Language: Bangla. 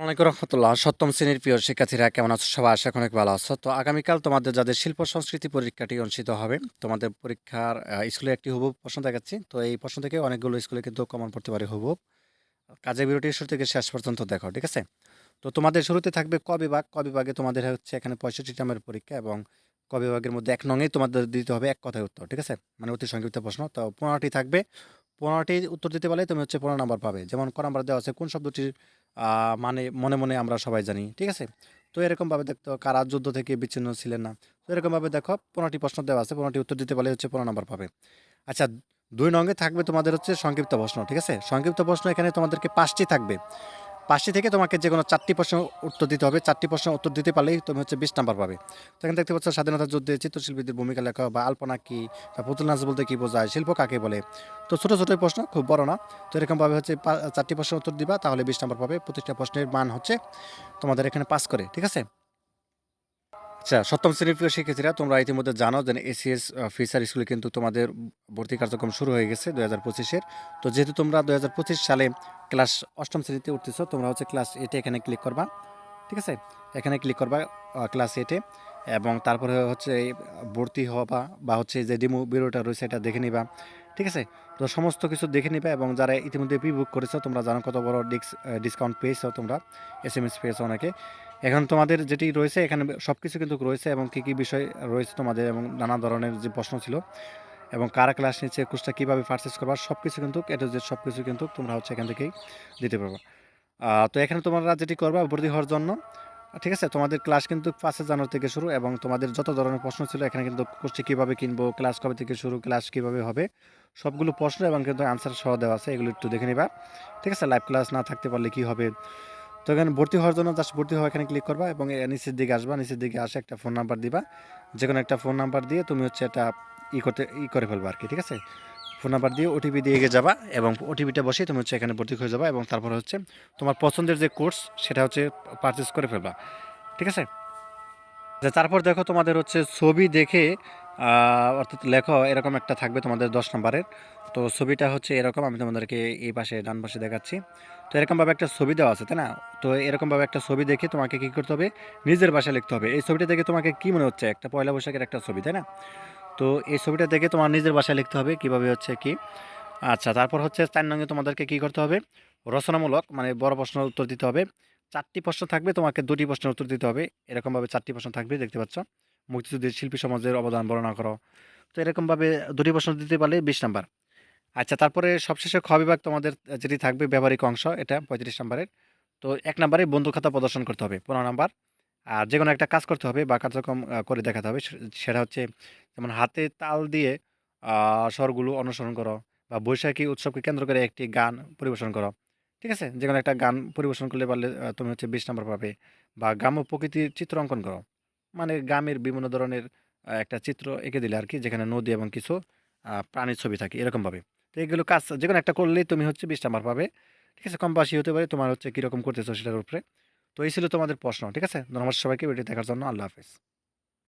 অনেক রহমতুল্লাহ। সপ্তম শ্রেণির প্রিয় শিক্ষার্থীরা কেমন আছো? সবাই আশা অনেক ভালো আছো। তো আগামীকাল তোমাদের যাদের শিল্প সংস্কৃতি পরীক্ষাটি অনুষ্ঠিত হবে, তোমাদের পরীক্ষার স্কুলে একটি হুবুব প্রশ্ন দেখাচ্ছি। তো এই প্রশ্ন থেকে অনেকগুলো স্কুলে কিন্তু কমন পড়তে পারে হুবুব কাজে বিরতি শুরু থেকে শেষ পর্যন্ত দেখো, ঠিক আছে? তো তোমাদের শুরুতে থাকবে ক বিভাগ। ক বিভাগে তোমাদের হচ্ছে এখানে পঁয়ষট্টি নামের পরীক্ষা এবং ক বিভাগের মধ্যে এক নঙেই তোমাদের দিতে হবে এক কথায় উত্তর, ঠিক আছে? মানে অতি সংক্ষিপ্ত প্রশ্ন। তো পনেরোটি থাকবে। পনেরোটি উত্তর দিতে পারলে তুমি হচ্ছে পনেরো নাম্বার পাবে। যেমন ক নাম্বার দেওয়া আছে, কোন শব্দটির মানে মনে মনে আমরা সবাই জানি, ঠিক আছে? তো এরকমভাবে দেখতো কারা যুদ্ধ থেকে বিচ্ছিন্ন ছিলেন না। তো এরকমভাবে দেখো পনেরোটি প্রশ্ন দেওয়া আছে, পনেরোটি উত্তর দিতে পারলে হচ্ছে পনেরো নাম্বার পাবে। আচ্ছা দুই নঙ্গে থাকবে তোমাদের হচ্ছে সংক্ষিপ্ত প্রশ্ন, ঠিক আছে? সংক্ষিপ্ত প্রশ্ন এখানে তোমাদেরকে পাঁচটি থাকবে। পাঁচটি থেকে তোমাকে যে কোনো চারটি প্রশ্ন উত্তর দিতে হবে। চারটি প্রশ্ন উত্তর দিতে পারলেই তুমি হচ্ছে বিশ নাম্বার পাবে। তো এখানে দেখতে পাচ্ছ স্বাধীনতা যুদ্ধে চিত্রশিল্পীদের ভূমিকা লেখা বা আলপনা কী বা পুতুল নাচ বলতে কী বোঝায়, শিল্প কাকে বলে? তো ছোটো ছোটো প্রশ্ন, খুব বড় না। তো এরকমভাবে হচ্ছে চারটি প্রশ্নের উত্তর দিবা, তাহলে বিশ নাম্বার পাবে। প্রতিটা প্রশ্নের মান হচ্ছে তোমাদের এখানে পাস করে, ঠিক আছে? আচ্ছা সপ্তম শ্রেণির প্রিয় শিক্ষার্থীরা, তোমরা ইতিমধ্যে জানো যে এসিএস ফিসার স্কুলে কিন্তু তোমাদের ভর্তি কার্যক্রম শুরু হয়ে গেছে দু হাজার পঁচিশের। তো যেহেতু তোমরা দু হাজার পঁচিশ সালে ক্লাস অষ্টম শ্রেণীতে উঠতেছো, তোমরা হচ্ছে ক্লাস এইটে এখানে ক্লিক করবা, ঠিক আছে? এখানে ক্লিক করবা ক্লাস এইটে এবং তারপরে হচ্ছে ভর্তি হওয়া বা হচ্ছে যে ডিমো বিরোটা রয়েছে এটা দেখে নিবা। ঠিক আছে? তো সমস্ত কিছু দেখে নিবা এবং যারা ইতিমধ্যে প্রি বুক করেছ, তোমরা জানো কত বড় ডিস ডিসকাউন্ট পেয়েছ তোমরা এস এম এস পেয়েছ অনেকে। এখন তোমাদের যেটি রয়েছে, এখানে সব কিছু কিন্তু রয়েছে এবং কী কী বিষয় রয়েছে তোমাদের এবং নানা ধরনের যে প্রশ্ন ছিল এবং কারা ক্লাস নিচ্ছে কোর্সটা কীভাবে পারচেস করবা সব কিছু কিন্তু এটা সব কিছু কিন্তু তোমরা হচ্ছে এখান থেকেই দিতে পারবা। তো এখানে তোমরা যেটি করবা ভর্তি হওয়ার জন্য ঠিক আছে, তোমাদের ক্লাস কিন্তু পাঁচে জানুয়ারি থেকে শুরু এবং তোমাদের যত ধরনের প্রশ্ন ছিল, এখানে কিন্তু কোর্সটি কীভাবে কিনবো ক্লাস কবে থেকে শুরু ক্লাস কীভাবে হবে, সবগুলো প্রশ্ন এবং কিন্তু আনসার সহ দেওয়া আছে, এগুলো একটু দেখে নিবা। ঠিক আছে লাইভ ক্লাস না থাকতে পারলে কী হবে? তো এখানে ভর্তি হওয়ার জন্য জাস্ট ভর্তি হওয়া এখানে ক্লিক করবা এবং নিচের দিকে আসবা, নিচের দিকে আসে একটা ফোন নাম্বার দিবা। যে কোনো একটা ফোন নাম্বার দিয়ে তুমি হচ্ছে এটা ই করতে, ই করে ফেলবা আর কি ঠিক আছে? ফোন নাম্বার দিয়ে ওটিপি দিয়ে গিয়ে যাবা এবং ওটিপিটা বসে তুমি হচ্ছে এখানে ভর্তি হয়ে যাবা এবং তারপর হচ্ছে তোমার পছন্দের যে কোর্স সেটা হচ্ছে পারচেস করে ফেলবা। ঠিক আছে? তারপর দেখো তোমাদের হচ্ছে ছবি দেখে অর্থাৎ লেখো, এরকম একটা থাকবে তোমাদের দশ নম্বরের। তো ছবিটা হচ্ছে এরকম, আমি তোমাদেরকে এই পাশে, ডান পাশে দেখাচ্ছি। তো এরকমভাবে একটা ছবি দেওয়া আছে, তাই না? তো এরকমভাবে একটা ছবি দেখে তোমাকে কী করতে হবে? নিজের বাসায় লিখতে হবে। এই ছবিটা দেখে তোমাকে কী মনে হচ্ছে? একটা পয়লা বৈশাখের একটা ছবি, তাই না? তো এই ছবিটা দেখে তোমার নিজের বাসায় লিখতে হবে কীভাবে হচ্ছে কি। আচ্ছা তারপর হচ্ছে চার নঙ্গে তোমাদেরকে কী করতে হবে? রচনামূলক মানে বড় প্রশ্ন উত্তর দিতে হবে। চারটি প্রশ্ন থাকবে, তোমাকে দুটি প্রশ্নের উত্তর দিতে হবে। এরকমভাবে চারটি প্রশ্ন থাকবে, দেখতে পাচ্ছ? মুক্তিযুদ্ধের শিল্পী সমাজের অবদান বর্ণনা করো। তো এরকমভাবে দুটি প্রশ্ন দিতে পারলে বিশ নাম্বার। আচ্ছা তারপরে সবশেষে খ বিভাগ তোমাদের যেটি থাকবে, ব্যবহারিক অংশ, এটা পঁয়ত্রিশ নাম্বারের। তো এক নাম্বারে বন্ধু খাতা প্রদর্শন করতে হবে, পনেরো নাম্বার। আর যে কোনো একটা কাজ করতে হবে বা কার্যক্রম করে দেখাতে হবে। সেটা হচ্ছে যেমন হাতে তাল দিয়ে স্বরগুলো অনুসরণ করো বা বৈশাখী উৎসবকে কেন্দ্র করে একটি গান পরিবেশন করো। ঠিক আছে? যে কোনো একটা গান পরিবেশন করলে পারলে তুমি হচ্ছে বিশ নাম্বার পাবে বা গ্রাম্য প্রকৃতির চিত্র অঙ্কন করো। মানে গ্রামের বিভিন্ন ধরনের একটা চিত্র এঁকে দিলে আর কি যেখানে নদী এবং কিছু প্রাণীর ছবি থাকে এরকমভাবে তো এগুলো কাজ যে কোনো একটা করলেই তুমি হচ্ছে বিশ নাম্বার পাবে। ঠিক আছে? কম বেশি হতে পারে, তোমার হচ্ছে কীরকম করতেছো সেটার উপরে। তো এই ছিল তোমাদের প্রশ্ন ঠিক আছে? ধন্যবাদ সবাইকে ভিডিও দেখার জন্য আল্লাহ হাফেজ।